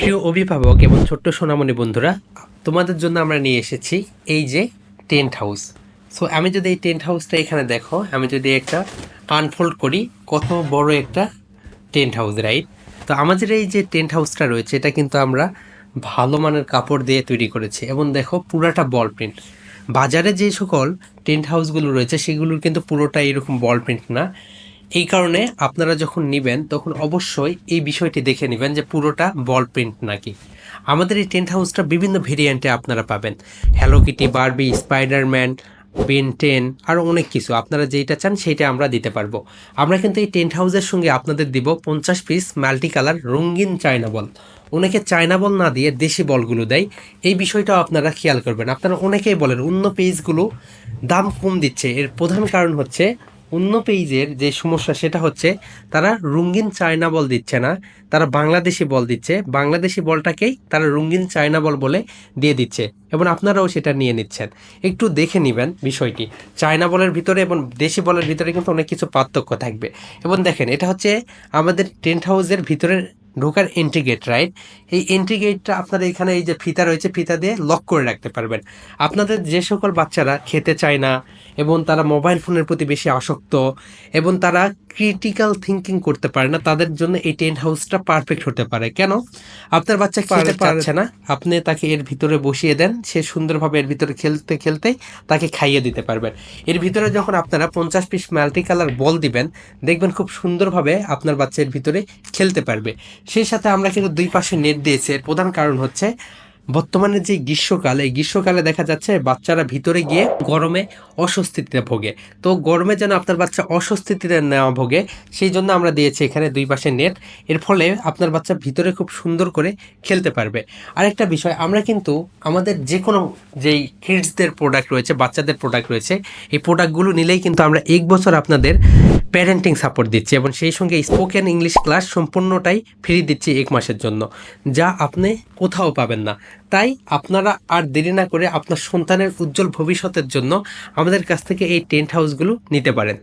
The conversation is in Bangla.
প্রিয় অভিভাবক এবং ছোট্ট সোনামণি বন্ধুরা, তোমাদের জন্য আমরা নিয়ে এসেছি এই যে টেন্ট হাউস। সো আমি যদি এই টেন্ট হাউসটা এখানে দেখো, আমি যদি একটা আনফোল্ড করি, কত বড় একটা টেন্ট হাউস রাইট তো আমাদের এই যে টেন্ট হাউসটা রয়েছে, এটা কিন্তু আমরা ভালো মানের কাপড় দিয়ে তৈরি করেছি। এবং দেখো, পুরাটা বল প্রিন্ট। বাজারে যে সকল টেন্ট হাউসগুলো রয়েছে, সেগুলোর কিন্তু পুরোটা এরকম বল প্রিন্ট না। এই কারণে আপনারা যখন নেবেন, তখন অবশ্যই এই বিষয়টি দেখে নেবেন যে পুরোটা বল প্রিন্ট নাকি। আমাদের এই টেন্ট হাউসটা বিভিন্ন ভেরিয়েন্টে আপনারা পাবেন। Hello kitty, Barbie, Spiderman, Ben ten আরও অনেক কিছু। আপনারা যেটা চান সেইটা আমরা দিতে পারব। আমরা কিন্তু এই টেন্ট হাউসের সঙ্গে আপনাদের দিব পঞ্চাশ পিস মাল্টি কালার রঙিন চায়না বল। অনেকে চায়না বল না দিয়ে দেশি বলগুলো দেয়। এই বিষয়টাও আপনারা খেয়াল করবেন। আপনারা অনেকেই বলেন, অন্য পেজগুলো দাম কম দিচ্ছে। এর প্রধান কারণ হচ্ছে অন্য পেজের যে সমস্যা সেটা হচ্ছে, তারা রঙ্গিন চায়না বল দিচ্ছে না, তারা বাংলাদেশি বল দিচ্ছে, বাংলাদেশি বলটাকেই তারা রঙিন চায়না বল বলে দিয়ে দিচ্ছে, এবং আপনারাও সেটা নিয়ে নিচ্ছেন। একটু দেখে নেবেন বিষয়টি। চায়না বলের ভিতরে এবং দেশি বলের ভিতরে কিন্তু অনেক কিছু পার্থক্য থাকবে। এবং দেখেন, এটা হচ্ছে আমাদের টেন্ট হাউসের ভিতরে ঢোকার এন্ট্রি গেট রাইট এই এন্ট্রি গেটটা আপনারা এখানে এই যে ফিতা রয়েছে, ফিতা দিয়ে লক করে রাখতে পারবেন। আপনাদের যে সকল বাচ্চারা খেতে চায় না, এবং তারা মোবাইল ফোনের প্রতি বেশি আসক্ত, এবং তারা ক্রিটিক্যাল থিঙ্কিং করতে পারে না তাদের জন্য এই টেন্ট হাউসটা পারফেক্ট হতে পারে। কেন? আপনার বাচ্চা খেলতে পারছে না। আপনি তাকে এর ভিতরে বসিয়ে দেন সে সুন্দরভাবে এর ভিতরে খেলতে খেলতে তাকে খাইয়ে দিতে পারবেন। এর ভিতরে যখন আপনারা পঞ্চাশ পিস মাল্টি কালার বল দিবেন দেখবেন খুব সুন্দরভাবে আপনার বাচ্চা এর ভিতরে খেলতে পারবে। সেই সাথে আমরা কিন্তু দুই পাশে নেট দিয়েছি। এর প্রধান কারণ হচ্ছে বর্তমানে যে গ্রীষ্মকাল, এই গ্রীষ্মকালে দেখা যাচ্ছে বাচ্চারা ভিতরে গিয়ে গরমে অস্বস্তিতে ভোগে। তো গরমে যেন আপনার বাচ্চা অস্বস্তিতে নেওয়া ভোগে, সেই জন্য আমরা দিয়েছি এখানে দুই পাশে নেট। এর ফলে আপনার বাচ্চা ভিতরে খুব সুন্দর করে খেলতে পারবে। আরেকটা বিষয়, আমরা কিন্তু আমাদের যে কোনো যেই কিডসদের প্রোডাক্ট রয়েছে, বাচ্চাদের প্রোডাক্ট রয়েছে, এই প্রোডাক্টগুলো নিলেই কিন্তু আমরা এক বছর আপনাদের প্যারেন্টিং সাপোর্ট দিচ্ছি এবং সেই সঙ্গে স্পোকেন ইংলিশ ক্লাস সম্পূর্ণটাই ফ্রি দিচ্ছি এক মাসের জন্য, যা আপনি কোথাও পাবেন না। তাই আপনারা আর দেরি না করে আপনার সন্তানের উজ্জ্বল ভবিষ্যতের জন্য আমাদের কাছ থেকে এই টেন্ট হাউসগুলো নিতে পারেন।